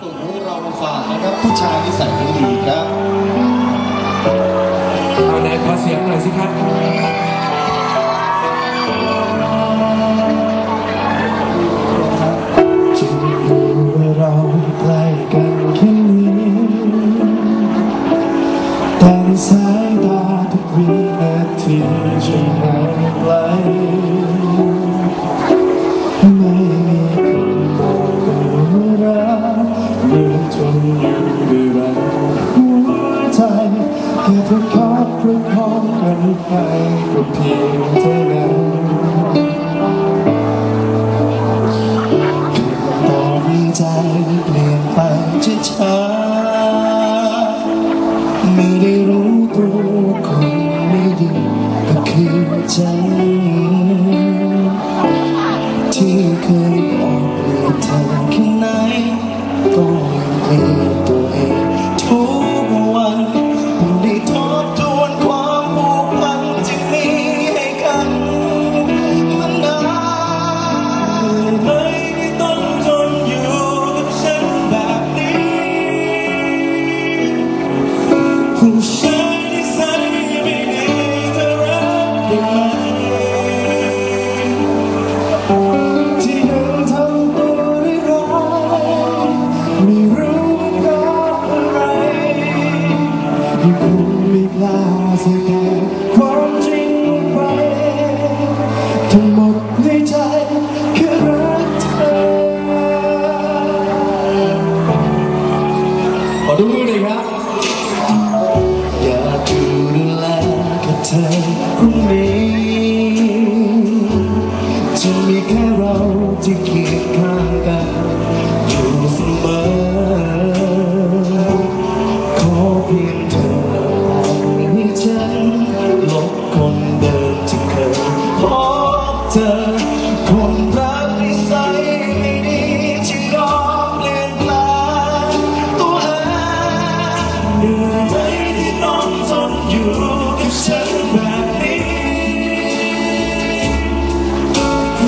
ส่งของเรามาฝากนะครับ ผู้ชายนิสัยไม่ดีครับ เอาไหนขอเสียงหน่อยสิครับ กันไปก็เพียงเท่านั้น ยังคงไม่กล้าแสดงความจริงไปทั้งหมดในใจคือรักเธอขอดูมือหน่อยครับ อยากดูแลแค่เธอพรุ่งนี้จะมีแค่เราที่เคียง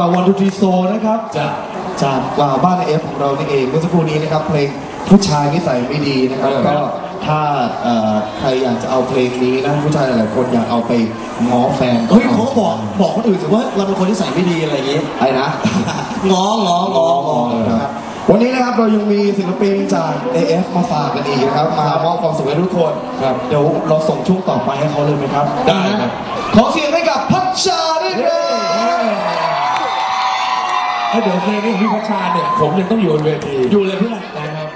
เราวันทูทีโซนะครับจ้ะจากอ่าบ้านเอฟของเรานี่เองเมื่อสักครู่นี้นะครับเพลงผู้ชายนิสัยไม่ดีนะครับเออก็ถ้าเอ่อใครอยากจะเอาเพลงนี้นะผู้ชายหลายๆคนอยากเอาไปง้อแฟนเฮ้ยเขาก็บอกบอกคนอื่นสิว่าเราเป็นคนที่ใส่ไม่ดีอะไรอย่างงี้ไอ้นะง้อง้อง้อง้อนะครับวันนี้นะครับเรายังมีศิลปินจาก AF มาฝากกันอีกนะครับ มามอบความสุขให้ทุกคนครับเดี๋ยวเราส่งช่วงต่อไปให้เขาเลยไหมครับ ได้ครับขอเสียงให้กับ ถ้าเดี๋ยวเพลงนี้ของพี่พัชชาเนี่ยผมยังต้องอยู่บนเวทีอยู่เลยเพื่อนนะฮะ